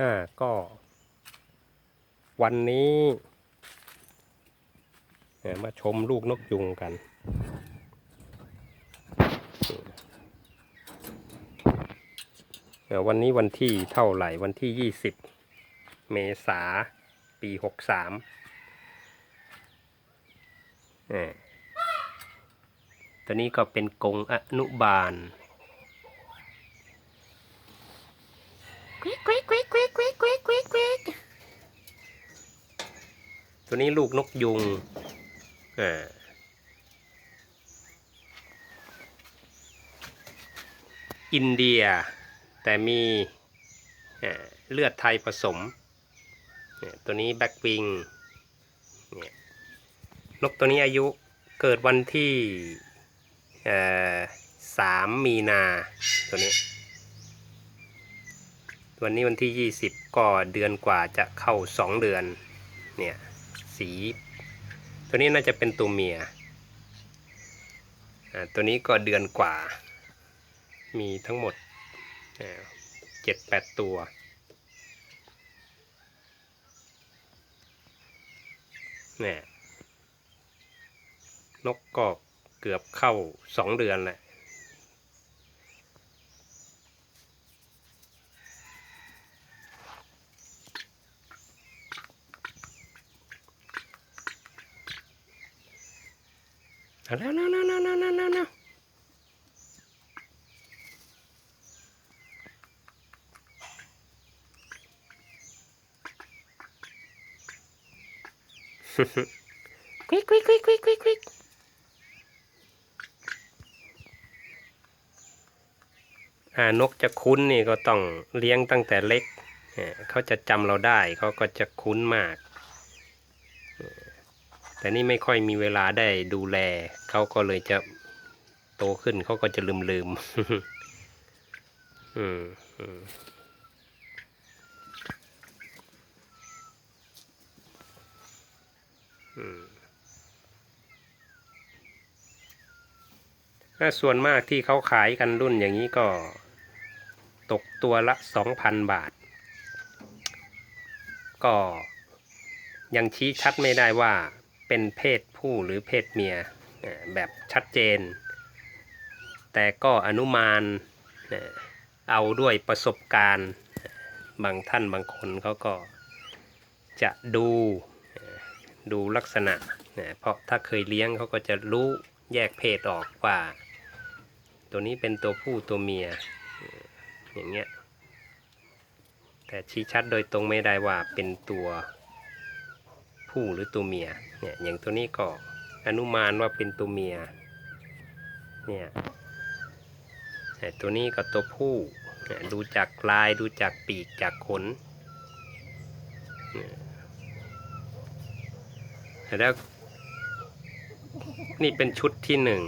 อ่าก็ วันนี้มาชมลูกนกยุงกันเอ่อวันนี้วันที่เท่าไหร่วันที่ยี่สิบเมษาปีหกสามตัวนี้ก็เป็นกรงอนุบาล Quick, quick, quick, quick, quick, quick, ตัวนี้ลูกนกยุง อ่า อินเดีย แต่มีเลือดไทยผสม ตัวนี้แบ็กวิงนกตัวนี้อายุเกิดวันที่สามมีนาตัวนี้ วันนี้วันที่ 20 ก็เดือนกว่าจะเข้า 2 เดือนเนี่ย สี ตัวนี้น่าจะเป็นตัวเมียอ่าตัวนี้ก็เดือนกว่า มีทั้งหมดเจ็ดแปดตัวนี่นกก็เกือบเข้า2เดือนแหละ แล้วแล้วแล้วแล้วแล้วแล้วแล้วฮึฮึ Quick, quick, quick, quick, quick, quick. อ่านกจะคุ้นนี่ก็ต้องเลี้ยงตั้งแต่เล็ก เขาจะจำเราได้เขาก็จะคุ้นมาก แต่นี่ไม่ค่อยมีเวลาได้ดูแล เขาก็เลยจะโตขึ้นเขาก็จะลืมลืมๆอืมอืมอืมถ้าส่วนมากที่เขาขายกันรุ่นอย่างนี้ก็ตกตัวละสองพันบาท ก็ยังชี้ชัดไม่ได้ว่า เป็นเพศผู้หรือเพศเมียแบบชัดเจน แต่ก็อนุมานเอาด้วยประสบการณ์ บางท่านบางคนเขาก็จะดูดูลักษณะเอ่อเพราะถ้าเคยเลี้ยงเขาก็จะรู้แยกเพศออกว่า ตัวนี้เป็นตัวผู้ตัวเมียอย่างเงี้ยแต่ชี้ชัดโดยตรงไม่ได้ว่าเป็นตัว ผู้หรือตัวเมียเนี่ยอย่างตัวนี้ก็อนุมานว่าเป็นตัวเมียเนี่ยตัวนี้ก็ตัวผู้เนี่ยดูจากลายดูจากปีกจากขนเนี่ยแล้วนี่เป็นชุดที่หนึ่ง